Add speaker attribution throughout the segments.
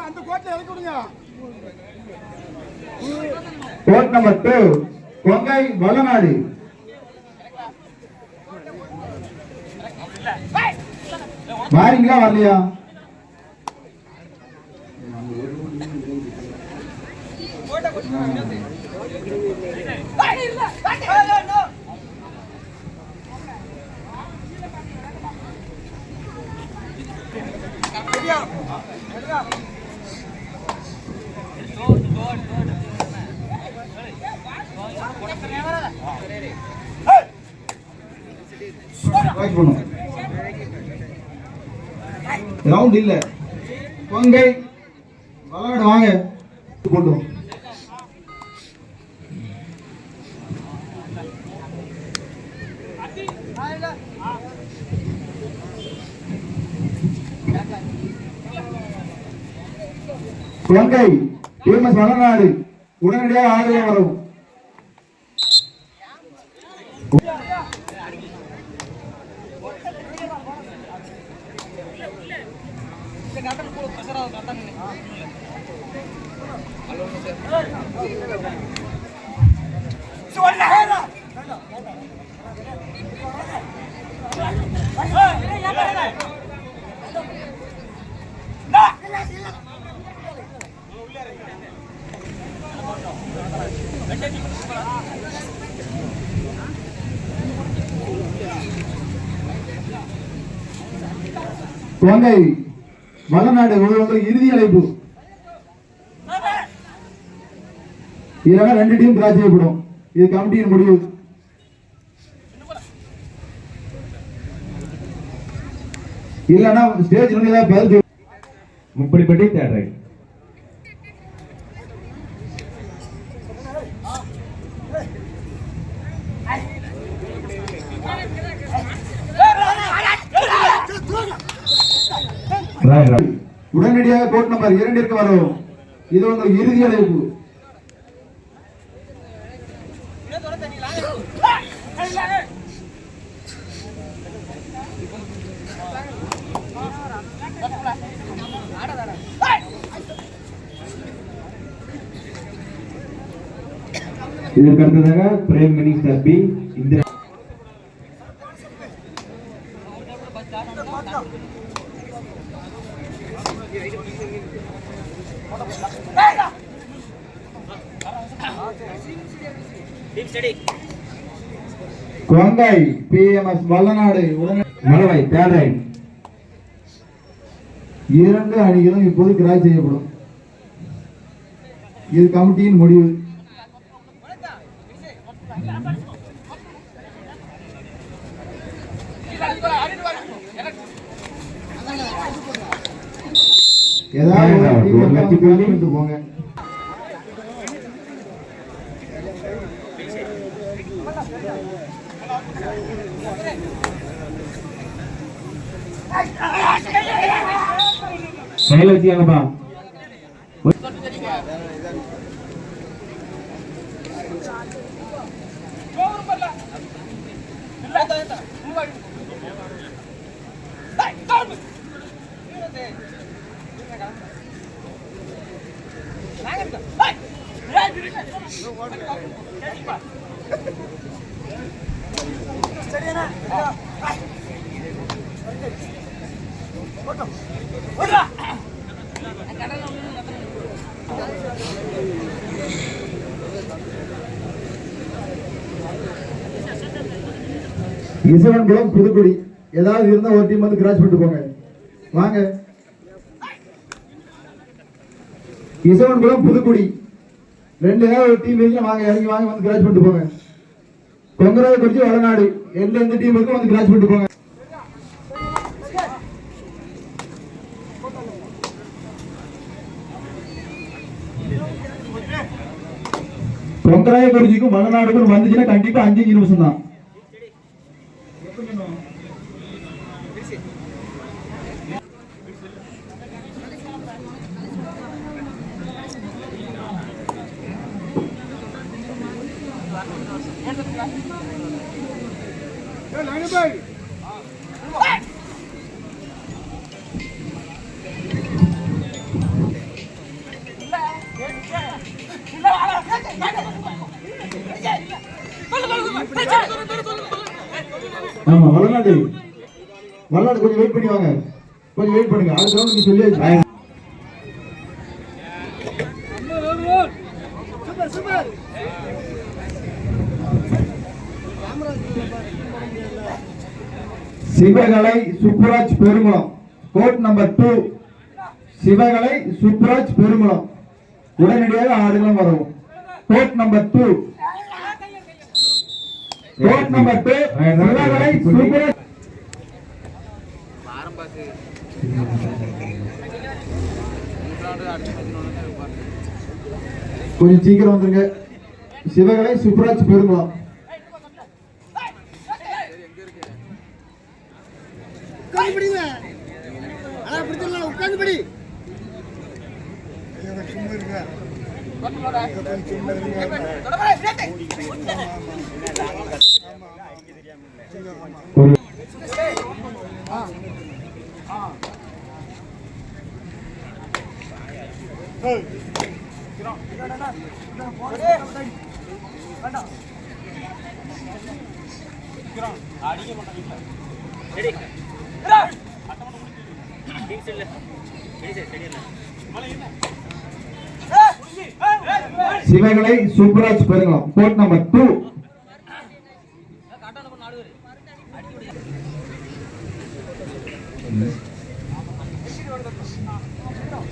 Speaker 1: அந்த கோட்டில் இறக்கி விடுங்க
Speaker 2: கோட் நம்பர் டூ கொங்கை வல்லநாடு வாரீங்களா வரலையா வாய்ஸ் ரவுண்ட் இல்ல. கொங்கை வல்லநாடு வாங்க. கொண்டு கொங்கை டிஎம்எஸ் வளநாடு உடனடியாக ஆதரவு வரவும் கொங்கை வளநாடு ஒருவர்கள் இறுதி அழைப்பு. இதனால ரெண்டு டீம் டிரா செய்யப்படும். இது கமிட்டியின் முடிவு. இல்லைன்னா ஸ்டேஜ் வந்து ஏதாவது பதில்
Speaker 3: முப்படிப்பட்டி ரைட்
Speaker 2: உடனடியாக கோட் நம்பர் இரண்டிற்கு வரும். இது உங்கள் இறுதி அழைப்பு.
Speaker 3: இதற்கு அடுத்ததாக பிரேம் மினிஸ்டர் பி இந்திரா
Speaker 2: கொங்கை பிஎம்எஸ் வல்லநாடு உடனே
Speaker 3: மலவை தேர்ட் ரைட்
Speaker 2: இரண்டு அணிகளும் இப்போது கிராய் செய்யப்படும். இது கமிட்டியின் முடிவு. ஏதாவது ஒரு
Speaker 3: வேண்டாம்,
Speaker 2: team
Speaker 3: ஒரு லட்சம்
Speaker 2: வந்து
Speaker 3: புள்ளி.
Speaker 2: விட்டு போங்க
Speaker 3: கையில் வச்சுக்காங்கப்பா
Speaker 2: இசவன்குளம் புதுக்குடி. ஏதாவது இருந்தா ஒரு டீம் வந்து கிராஸ் பண்ணிட்டு போங்க வாங்க. இசவன்குளம் புதுக்குடி. ரெண்டு ஏதாவது ஒரு டீம் இருக்கு வாங்க இறங்கி வாங்க வந்து கிராஸ் பண்ணிட்டு போங்க கொங்கராய குறிச்சி வடநாடு எந்த எந்த டீம் இருக்கும் வந்து கிராஸ் பண்ணிட்டு போங்க. கொங்கராய குறிச்சிக்கும் வடநாடுக்கும் வந்துச்சுன்னா கண்டிப்பா அஞ்சு நிமிஷம் தான் ஆமா வளநாடு வளநாடு கொஞ்சம் வெயிட் பண்ணி வாங்க. கொஞ்சம் வெயிட் பண்ணுங்க. அடுத்த ரவுண்ட் நீங்க
Speaker 1: சொல்லி
Speaker 2: Sivakalai Subburaj Perumalam code number two Sivakalai Subburaj Perumalam உடனடியாக ஆடுகளும் வரவும். Code number two code number two Sivakalai Subraj கொஞ்சம் சீக்கிரம் வந்துருங்க. சிவகலை சுப்ராஜ் பெருங்குளம்
Speaker 1: உட்காந்து படி. சும்மா இருங்க
Speaker 3: ஒரு
Speaker 2: Sivakalai Supparaj Perungalam code number two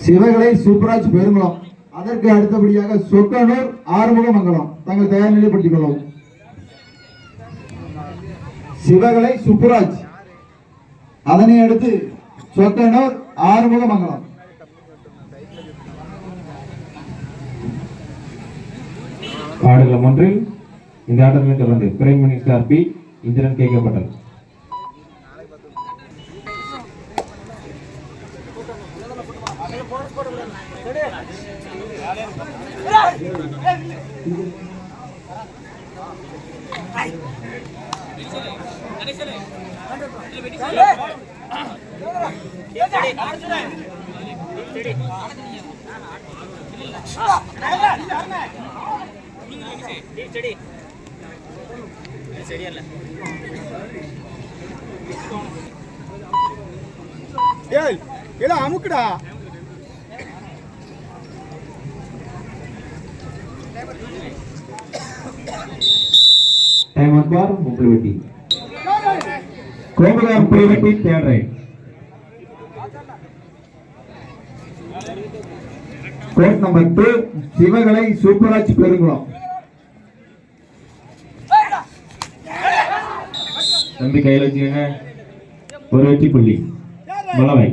Speaker 2: Sivakalai Supparaj Perungulam அதற்கு அடுத்தபடியாக சொக்கனூர் ஆறுமுகமங்கலம். தங்கள் தயார் நிலைப்படுத்திக் கொள்ளவும். சிவகலை சுப்புராஜ் அதனை அடுத்து சொக்கனூர் ஆறுமுகமங்கலம்.
Speaker 3: ஆடுகளம் ஒன்றில் இந்த ஆட்டத்தில் தொடர்ந்து பிரைம் மினிஸ்டர் பி இந்திரன் கேட்கப்பட்டது
Speaker 1: ஏய் இல்ல அமுக்குடா.
Speaker 3: டைம் ஒன் பார் முப்பது வெட்டி கோபுரம் முப்பது வெட்டி third right
Speaker 2: code number two Sivakalai Supparaj Perungulam.
Speaker 3: தம்பி கையில் வச்சுக்கோங்க. ஒரு வெற்றி புள்ளி. மலவை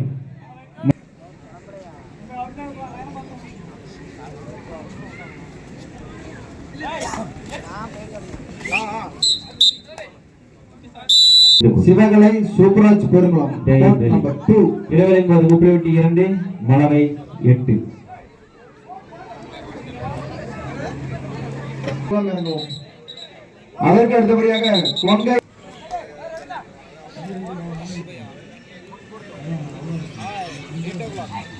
Speaker 2: சிவகலை சூப்பராஜ் டூ
Speaker 3: இடைவெளி என்பது முப்பது வெட்டி இரண்டு மலவை எட்டு.
Speaker 2: அதற்கு அடுத்தபடியாக கொங்கை
Speaker 1: பொன்னாசி த்ரீ பாயிண்ட் ஒரு போனஸ்
Speaker 3: ஒரு வெகுமதி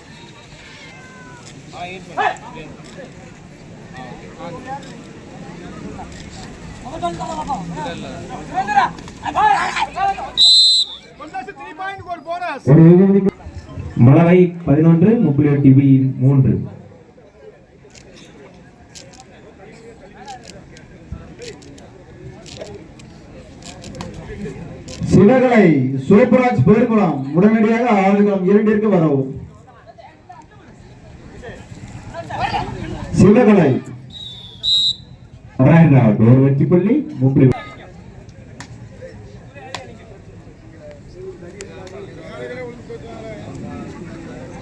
Speaker 3: மலவை பதினொன்று முப்பது டிவி பி மூன்று.
Speaker 2: சிவகலை சூப்பராஜ் பேர்குளம் உடனடியாக ஆளுகளம் இரண்டிற்கு வரவும். சிவகலை
Speaker 3: ராயன் ராவத் ஒரு வெற்றி புள்ளி முப்பது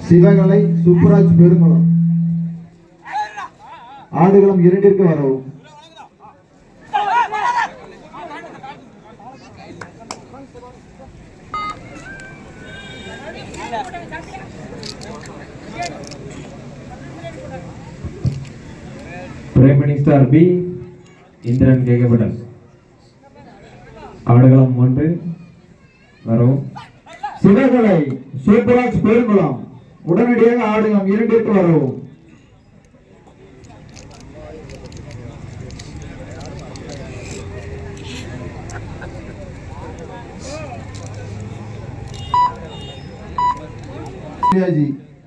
Speaker 2: சிவகலை சுப்புராஜ் பெருங்குளம். ஆடுகளம் இரண்டிற்கு வரவும்.
Speaker 3: துறை மினிஸ்டர் பி இந்திரன் கேகபடன் ஆடுகளம் ஒன்று வரவும்.
Speaker 2: சிவகலை சூப்பராஜ் பெருங்குளம். உடனடியாக ஆடுகளம் இரண்டிற்கு வரவும்.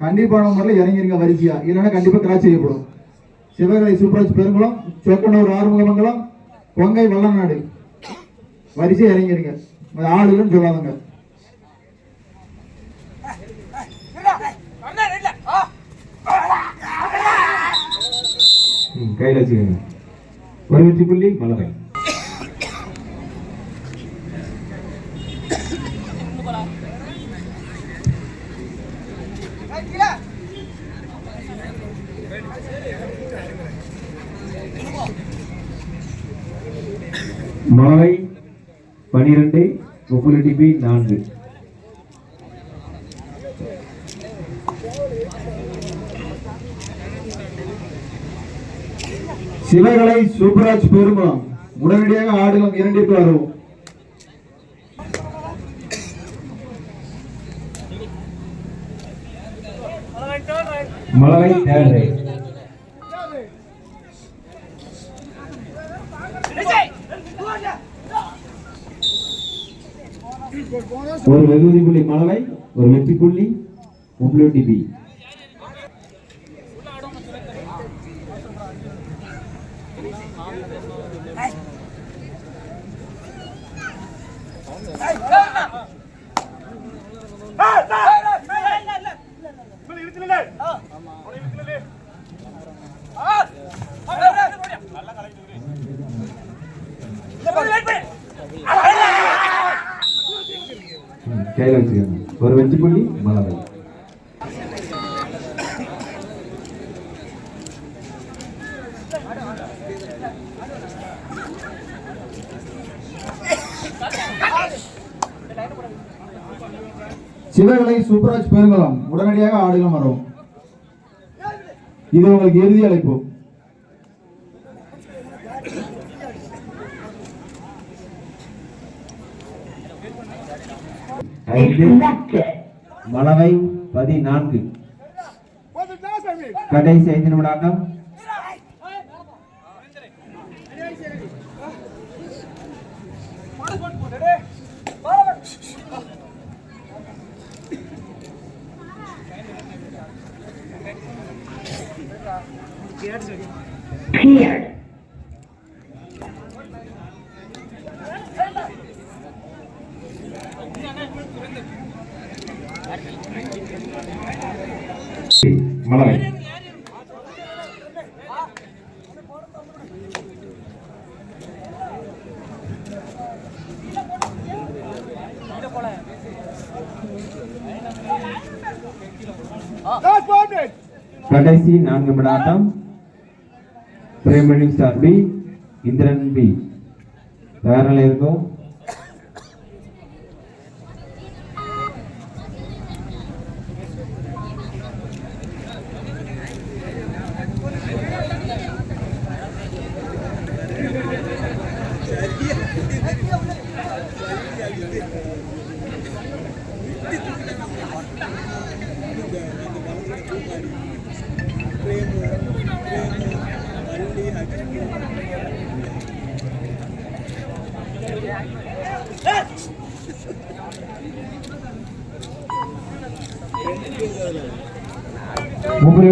Speaker 2: கண்டிப்பான முறையில் இறங்கிருங்க வரிசையா. இல்லைன்னா கண்டிப்பா கிராச் செய்யப்படும். சிவகலை சூப்பராஜ் பெருங்குளம் சொக்கனூர் ஆறுமுகமங்கலம் கொங்கை வல்லநாடு. வரிசையா இறங்கிருங்க. ஆளுன்னு சொல்லாதுங்க.
Speaker 3: ம், கையில் வச்சுக்கோங்க. ஒரு வெற்றி புள்ளி மலரை மாலை பனிரெண்டு முப்பது டிபி நான்கு.
Speaker 2: சிவகலை சூப்பராஜ் பெருங்குளம் உடனடியாக ஆடுகளம் இரண்டிற்கு வரவும்.
Speaker 3: மலரை தேர்ட் ரைட் ஒரு வெகுதி புள்ளி மலவை ஒரு வெற்றி புள்ளி முப்பது டிபி ம், கையில் வச்சுக்கோங்க ஒரு வெற்றி புள்ளி மலவை
Speaker 2: சிவகலை சூப்பராஜ் பெருங்குளம். உடனடியாக ஆடுகளம் வரும் இது உங்களுக்கு இறுதி அழைப்பு.
Speaker 3: ஐந்து. மலவை பதினான்கு. கடைசி ஐந்து நிமிட ஆட்டம் மலரை கடைசி நான்கு நிமிட ஆட்டம் பிரேமணி ஸ்டார் பி இந்திரன் பி. வேற இருக்கும்?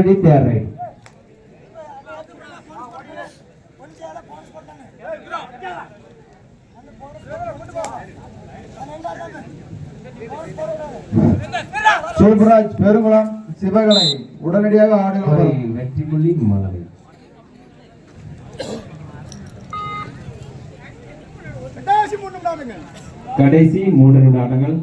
Speaker 3: முப்பது தேர் ரைட்
Speaker 2: சூப்பராஜ் பெருங்குளம் சிவகலை உடனடியாக வரவும்
Speaker 3: வெற்றி புள்ளி மலவை. கடைசி மூன்று நிமிட ஆட்டங்கள்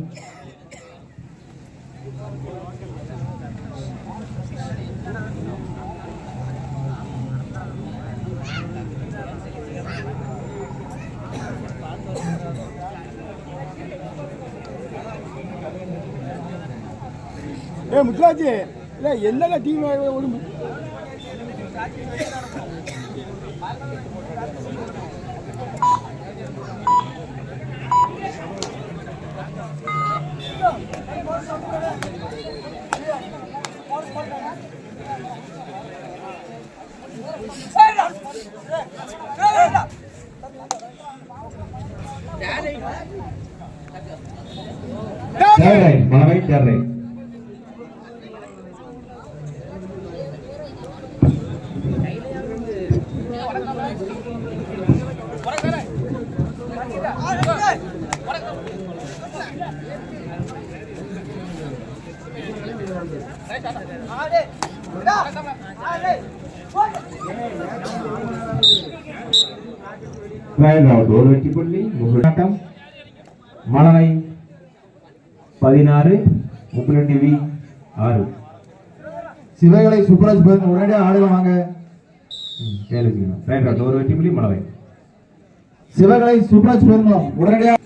Speaker 1: ஏ முத்துராஜ் இல்லை என்னென்ன டீம் ஒரு
Speaker 3: தேர் மனவை மலவை ஒரு வெற்றி புள்ளி ஆட்டம். மலனை பதினாறு முப்பத்தி ரெண்டு வி ஆறு.
Speaker 2: சிவகளை சுப்ராஜ் உடனடியாக ஆடுவாங்க
Speaker 3: கேளுங்க ஒரு வெற்றி மழை மலரை
Speaker 2: சிவகலை சூப்பராஜ் பேருங்களும் உடனடியாக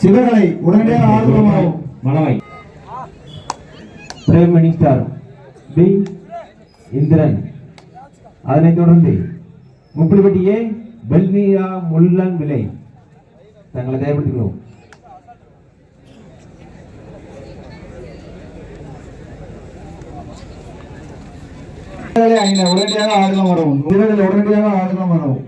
Speaker 2: சிவகலை உடனடியாக வாங்கும்
Speaker 3: Malavai prime minister P Indiran அதனைத் தொடர்ந்து முப்பிலிப்பட்டியே பெல்மியா முள்ளன் விலை தங்களை தயார்படுத்திக்கிறோம்
Speaker 2: உடனடியாக ஆடுகள் வரவும் உடனடியாக ஆடுகள் வரவும்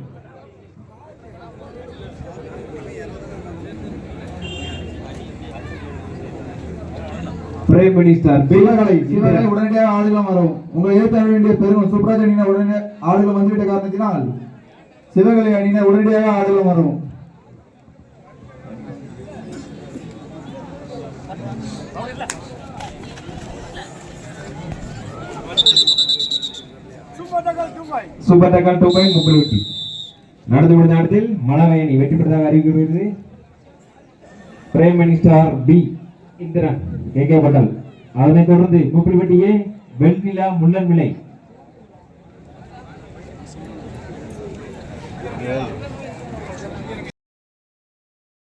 Speaker 3: பிரைம் மினிஸ்டர்
Speaker 2: சிவகலை சிவகலை உடனடியாக ஆடுகளம் வரும். உங்களை ஏற்ற வேண்டிய பெருமை சூப்பராஜ் அணியினர் உடனே ஆடுகளம் வந்துவிட்ட காரணத்தினால் சிவகலை அணியினர் உடனடியாக ஆடுகளம் வரும்.
Speaker 1: Super tackle two point
Speaker 3: super tackle two point முப்பது நடந்து முடிந்த ஆட்டத்தில் மலவை அணி வெற்றி பெற்றதாக அறிவிக்கப்படுகிறது. Prime minister P Indiran. K. K. Patel. அதனைத் தொடர்ந்து முப்பிலிப்பட்டியே வெள்ளிலா முள்ளன் விலை